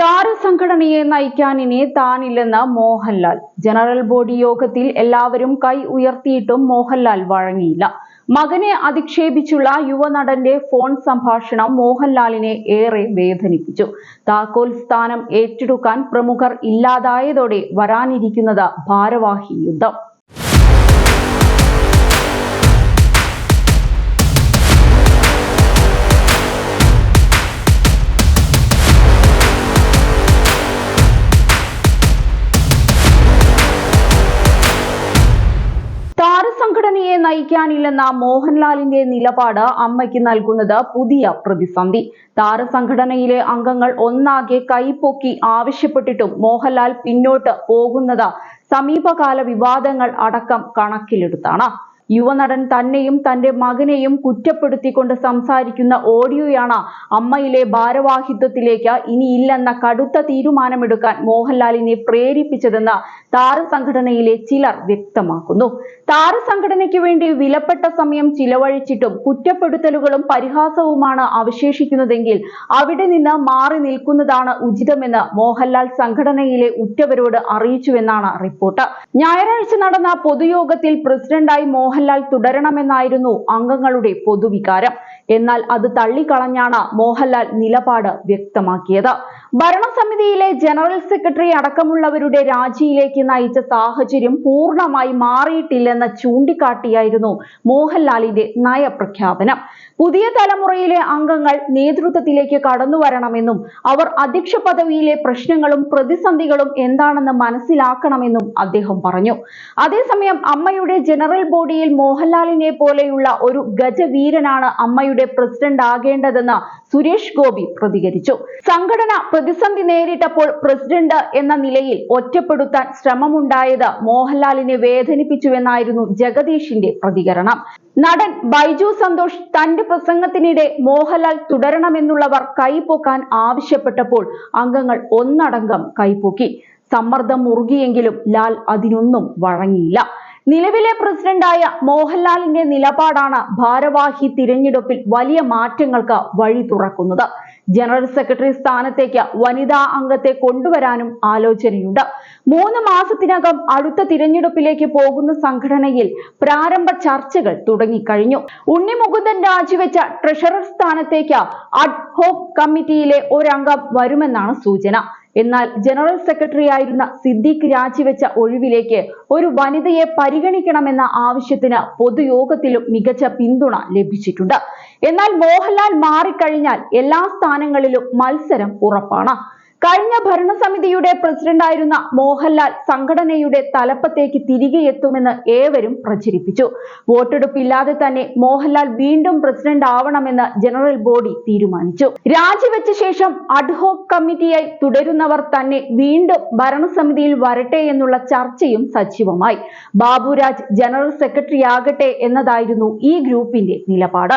താരസംഘടനയെ നയിക്കാൻ ഇനി താനില്ലെന്ന് Mohanlal. General body യോഗത്തിൽ എല്ലാവരും കൈ ഉയർത്തിയിട്ടും മോഹൻലാൽ വഴങ്ങിയില്ല. മകനെ അധിക്ഷേപിച്ചുള്ള യുവനടന്റെ ഫോൺ സംഭാഷണം മോഹൻലാലിനെ ഏറെ വേദനിപ്പിച്ചു. താക്കോൽ സ്ഥാനം ഏറ്റെടുക്കാൻ പ്രമുഖർ ഇല്ലാതായതോടെ വരാനിരിക്കുന്നത് ഭാരവാഹി യുദ്ധം. താരസംഘടനയെ നയിക്കാനില്ലെന്ന മോഹൻലാലിന്റെ നിലപാട് അമ്മയ്ക്ക് നൽകുന്നത് പുതിയ പ്രതിസന്ധി. താരസംഘടനയിലെ അംഗങ്ങൾ ഒന്നാകെ കൈപ്പൊക്കി ആവശ്യപ്പെട്ടിട്ടും മോഹൻലാൽ പിന്നോട്ട് പോകുന്നത് സമീപകാല വിവാദങ്ങൾ അടക്കം കണക്കിലെടുത്താണ്. യുവനടൻ തന്നെയും തന്റെ മകനെയും കുറ്റപ്പെടുത്തിക്കൊണ്ട് സംസാരിക്കുന്ന ഓഡിയോയാണ് അമ്മയിലെ ഭാരവാഹിത്വത്തിലേക്ക് ഇനിയില്ലെന്ന കടുത്ത തീരുമാനമെടുക്കാൻ മോഹൻലാലിനെ പ്രേരിപ്പിച്ചതെന്ന് താരസംഘടനയിലെ ചിലർ വ്യക്തമാക്കുന്നു. താരസംഘടനയ്ക്ക് വേണ്ടി വിലപ്പെട്ട സമയം ചിലവഴിച്ചിട്ടും കുറ്റപ്പെടുത്തലുകളും പരിഹാസവുമാണ് അവശേഷിക്കുന്നതെങ്കിൽ അവിടെ നിന്ന് മാറി നിൽക്കുന്നതാണ് ഉചിതമെന്ന് മോഹൻലാൽ സംഘടനയിലെ ഉറ്റവരോട് അറിയിച്ചുവെന്നാണ് റിപ്പോർട്ട്. ഞായറാഴ്ച നടന്ന പൊതുയോഗത്തിൽ പ്രസിഡന്റായി മോഹൻലാൽ തുടരണമെന്നായിരുന്നു അംഗങ്ങളുടെ പൊതുവികാരം. എന്നാൽ അത് തള്ളിക്കളഞ്ഞാണ് മോഹൻലാൽ നിലപാട് വ്യക്തമാക്കിയത്. ഭരണസമിതിയിലെ ജനറൽ സെക്രട്ടറി അടക്കമുള്ളവരുടെ രാജിയിലേക്ക് നയിച്ച സാഹചര്യം പൂർണമായി മാറിയിട്ടില്ലെന്ന് ചൂണ്ടിക്കാട്ടിയായിരുന്നു മോഹൻലാലിന്റെ നയപ്രഖ്യാപനം. പുതിയ തലമുറയിലെ അംഗങ്ങൾ നേതൃത്വത്തിലേക്ക് കടന്നു വരണമെന്നും അവർ അധ്യക്ഷ പദവിയിലെ പ്രശ്നങ്ങളും പ്രതിസന്ധികളും എന്താണെന്ന് മനസ്സിലാക്കണമെന്നും അദ്ദേഹം പറഞ്ഞു. അതേസമയം അമ്മയുടെ ജനറൽ ബോഡിയിൽ മോഹൻലാലിനെ പോലെയുള്ള ഒരു ഗജവീരനാണ് അമ്മയുടെ പ്രസിഡന്റ് ആകേണ്ടതെന്ന് സുരേഷ് ഗോപി പ്രതികരിച്ചു. സംഘടന പ്രതിസന്ധി നേരിട്ടപ്പോൾ പ്രസിഡന്റ് എന്ന നിലയിൽ ഒറ്റപ്പെടുത്താൻ ശ്രമമുണ്ടായത് മോഹൻലാലിനെ വേദനിപ്പിച്ചുവെന്നായിരുന്നു ജഗദീഷിന്റെ പ്രതികരണം. നടൻ ബൈജു സന്തോഷ് തന്റെ പ്രസംഗത്തിനിടെ മോഹൻലാൽ തുടരണമെന്നുള്ളവർ കൈപ്പൊക്കാൻ ആവശ്യപ്പെട്ടപ്പോൾ അംഗങ്ങൾ ഒന്നടങ്കം കൈപ്പൊക്കി സമ്മർദ്ദം മുറുകിയെങ്കിലും ലാൽ അതിനൊന്നും വഴങ്ങിയില്ല. നിലവിലെ പ്രസിഡന്റായ മോഹൻലാലിന്റെ നിലപാടാണ് ഭാരവാഹി തിരഞ്ഞെടുപ്പിൽ വലിയ മാറ്റങ്ങൾക്ക് വഴി തുറക്കുന്നത്. ജനറൽ സെക്രട്ടറി സ്ഥാനത്തേക്ക് വനിതാ അംഗത്തെ കൊണ്ടുവരാനും ആലോചനയുണ്ട്. മൂന്ന് മാസത്തിനകം അടുത്ത തിരഞ്ഞെടുപ്പിലേക്ക് പോകുന്ന സംഘടനയിൽ പ്രാരംഭ ചർച്ചകൾ തുടങ്ങിക്കഴിഞ്ഞു. ഉണ്ണി മുകുന്ദൻ രാജിവെച്ച ട്രഷറർ സ്ഥാനത്തേക്ക് അഡ്ഹോക് കമ്മിറ്റിയിലെ ഒരംഗം വരുമെന്നാണ് സൂചന. എന്നാൽ ജനറൽ സെക്രട്ടറി ആയിരുന്ന സിദ്ദീഖ് രാജിവെച്ച ഒഴിവിലേക്ക് ഒരു വനിതയെ പരിഗണിക്കണമെന്ന ആവശ്യത്തിന് പൊതുയോഗത്തിലും മികച്ച പിന്തുണ ലഭിച്ചിട്ടുണ്ട്. എന്നാൽ മോഹൻലാൽ മാറിക്കഴിഞ്ഞാൽ എല്ലാ സ്ഥാനങ്ങളിലും മത്സരം ഉറപ്പാണ്. കഴിഞ്ഞ ഭരണസമിതിയുടെ പ്രസിഡന്റായിരുന്ന മോഹൻലാൽ സംഘടനയുടെ തലപ്പത്തേക്ക് തിരികെ എത്തുമെന്ന് ഏവരും പ്രചരിപ്പിച്ചു. വോട്ടെടുപ്പില്ലാതെ തന്നെ മോഹൻലാൽ വീണ്ടും പ്രസിഡന്റ് ആവണമെന്ന് ജനറൽ ബോഡി തീരുമാനിച്ചു. രാജിവെച്ച ശേഷം അഡ്ഹോക് കമ്മിറ്റിയായി തുടരുന്നവർ തന്നെ വീണ്ടും ഭരണസമിതിയിൽ വരട്ടെ എന്നുള്ള ചർച്ചയും സജീവമായി. ബാബുരാജ് ജനറൽ സെക്രട്ടറി ആകട്ടെ എന്നതായിരുന്നു ഈ ഗ്രൂപ്പിന്റെ നിലപാട്.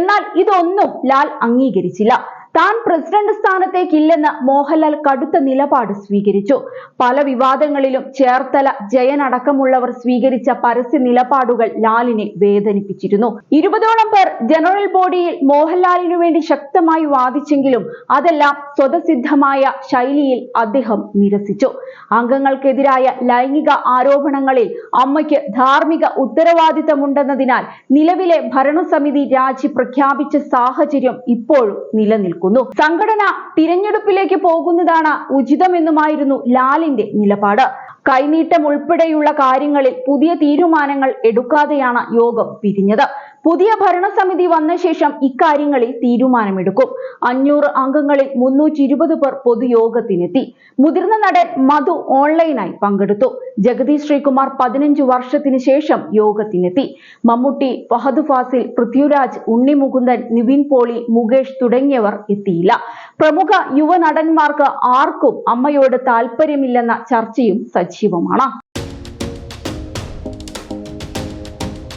എന്നാൽ ഇതൊന്നും ലാൽ അംഗീകരിച്ചില്ല. താൻ പ്രസിഡന്റ് സ്ഥാനത്തേക്കില്ലെന്ന് മോഹൻലാൽ കടുത്ത നിലപാട് സ്വീകരിച്ചു. പല വിവാദങ്ങളിലും ചേർത്തല ജയനടക്കമുള്ളവർ സ്വീകരിച്ച പരസ്യ നിലപാടുകൾ ലാലിനെ വേദനിപ്പിച്ചിരുന്നു. ഇരുപതോളം പേർ ജനറൽ ബോഡിയിൽ മോഹൻലാലിനു വേണ്ടി ശക്തമായി വാദിച്ചെങ്കിലും അതെല്ലാം സ്വതസിദ്ധമായ ശൈലിയിൽ അദ്ദേഹം നിരസിച്ചു. അംഗങ്ങൾക്കെതിരായ ലൈംഗിക ആരോപണങ്ങളിൽ അമ്മയ്ക്ക് ധാർമ്മിക ഉത്തരവാദിത്തമുണ്ടെന്നതിനാൽ നിലവിലെ ഭരണസമിതി രാജി പ്രഖ്യാപിച്ച സാഹചര്യം ഇപ്പോഴും നിലനിൽക്കുന്നു. നിൽക്കുന്നു സംഘടന തിരഞ്ഞെടുപ്പിലേക്ക് പോകുന്നതാണ് ഉചിതമെന്നുമായിരുന്നു ലാലിന്റെ നിലപാട്. കൈനീട്ടം ഉൾപ്പെടെയുള്ള കാര്യങ്ങളിൽ പുതിയ തീരുമാനങ്ങൾ എടുക്കാതെയാണ് യോഗം പിരിഞ്ഞത്. പുതിയ ഭരണസമിതി വന്ന ശേഷം ഇക്കാര്യങ്ങളിൽ തീരുമാനമെടുക്കും. അഞ്ഞൂറ് അംഗങ്ങളിൽ മുന്നൂറ്റി ഇരുപത് പേർ പൊതുയോഗത്തിനെത്തി. മുതിർന്ന നടൻ മധു ഓൺലൈനായി പങ്കെടുത്തു. ജഗദീഷ് ശ്രീകുമാർ പതിനഞ്ച് വർഷത്തിന് ശേഷം യോഗത്തിനെത്തി. മമ്മൂട്ടി ഫഹദ് ഫാസിൽ പൃഥ്വിരാജ് ഉണ്ണി മുകുന്ദൻ നിവിൻ പോളി മുകേഷ് തുടങ്ങിയവർ എത്തിയില്ല. പ്രമുഖ യുവനടന്മാർക്ക് ആർക്കും അമ്മയോട് താല്പര്യമില്ലെന്ന ചർച്ചയും സജീവമാണ്.